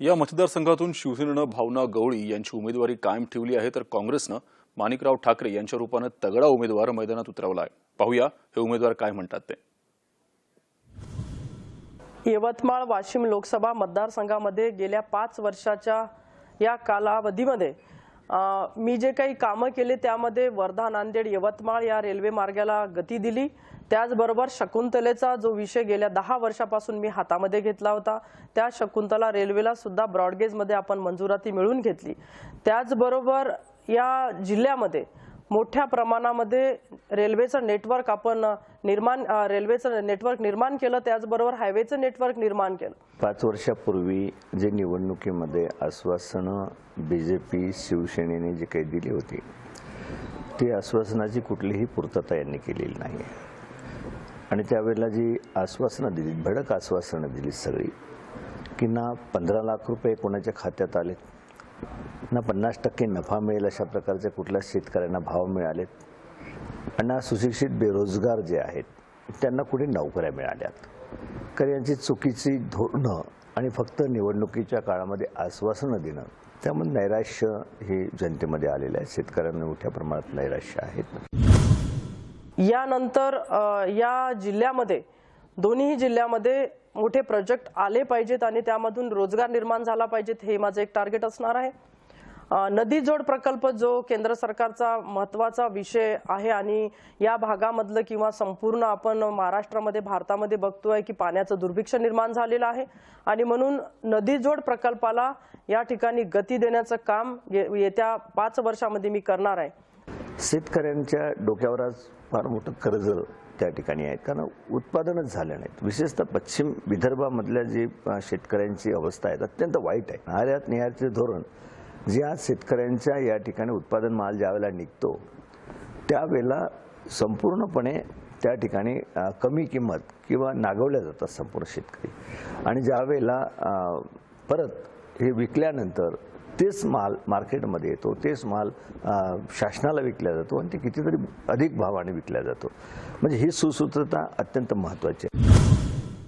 या मतदारसंघातून शिवसेनेनं भावना गवळी यांची उमेदवारी कायम ठेवली आहे तर काँग्रेसनं माणिकराव ठाकरे यांच्या रूपानं तगडा उमेदवार मैदानात उतरवला आहे. पाहूया हे उमेदवार काय म्हणतात ते. यवतमाळ वाशिम लोकसभा मतदारसंघामध्ये गेल्या पाच वर्षाच्या या कालावधीमध्ये मी जे काही कामं केले त्यामध्ये वर्धा नांदेड यवतमाळ या रेल्वे मार्गाला गती दिली. त्याचबरोबर शकुंतलेचा जो विषय गेल्या दहा वर्षापासून मी हातामध्ये घेतला होता त्या शकुंतला रेल्वेला सुद्धा ब्रॉडगेजमध्ये आपण मंजुराती मिळवून घेतली. त्याचबरोबर या जिल्ह्यामध्ये मोठ्या प्रमाणामध्ये रेल्वेचं नेटवर्क आपण निर्माण रेल्वेचं नेटवर्क निर्माण केलं त्याचबरोबर हायवेचं नेटवर्क निर्माण केलं. पाच वर्षापूर्वी जे निवडणुकीमध्ये आश्वासनं बी जे पी शिवसेनेने जे काही दिली होती ती आश्वासनाची कुठलीही पूर्तता यांनी केलेली नाही आणि त्यावेळेला जी आश्वासनं दिली भडक आश्वासनं दिली सगळी की ना पंधरा लाख रुपये कोणाच्या खात्यात आलेत ना पन्नास टक्के नफा मिळेल अशा प्रकारचे कुठल्या शेतकऱ्यांना भाव मिळालेत आणि ना सुशिक्षित बेरोजगार जे आहेत त्यांना कुठे नोकऱ्या मिळाल्यात? कारण यांची चुकीची धोरणं आणि फक्त निवडणुकीच्या काळामध्ये आश्वासनं देणं त्यामुळे नैराश्य हे जनतेमध्ये आलेलं आहे. शेतकऱ्यांना मोठ्या प्रमाणात नैराश्य आहेत. यानंतर या जिल्ह्यामध्ये दोन्ही जिल्ह्यामध्ये मोठे प्रोजेक्ट आले पाहिजेत आणि त्यामधून रोजगार निर्माण झाला पाहिजेत हे माझं एक टार्गेट असणार आहे. नदी जोड प्रकल्प जो केंद्र सरकारचा महत्त्वाचा विषय आहे आणि या भागामधलं किंवा संपूर्ण आपण महाराष्ट्रामध्ये भारतामध्ये बघतोय की पाण्याचं दुर्भिक्ष निर्माण झालेलं आहे आणि म्हणून नदी जोड प्रकल्पाला या ठिकाणी गती देण्याचं काम ये- येत्या पाच वर्षामध्ये मी करणार आहे. शेतकऱ्यांच्या डोक्यावर आज फार मोठं कर्ज त्या ठिकाणी आहे. कारण उत्पादनच झाले नाहीत. विशेषतः पश्चिम विदर्भामधल्या जी शेतकऱ्यांची अवस्था आहे अत्यंत वाईट आहे. आयात निहारचे धोरण जे आज शेतकऱ्यांच्या या ठिकाणी उत्पादन माल ज्यावेळेला निघतो त्यावेळेला संपूर्णपणे त्या ठिकाणी कमी किंमत किंवा नागवल्या जातात संपूर्ण शेतकरी. आणि ज्यावेळेला परत हे विकल्यानंतर तेच माल मार्केटमध्ये येतो तेच माल शासनाला विकला जातो आणि ते कितीतरी अधिक भावाने विकला जातो. म्हणजे ही सुसूत्रता अत्यंत महत्त्वाची आहे.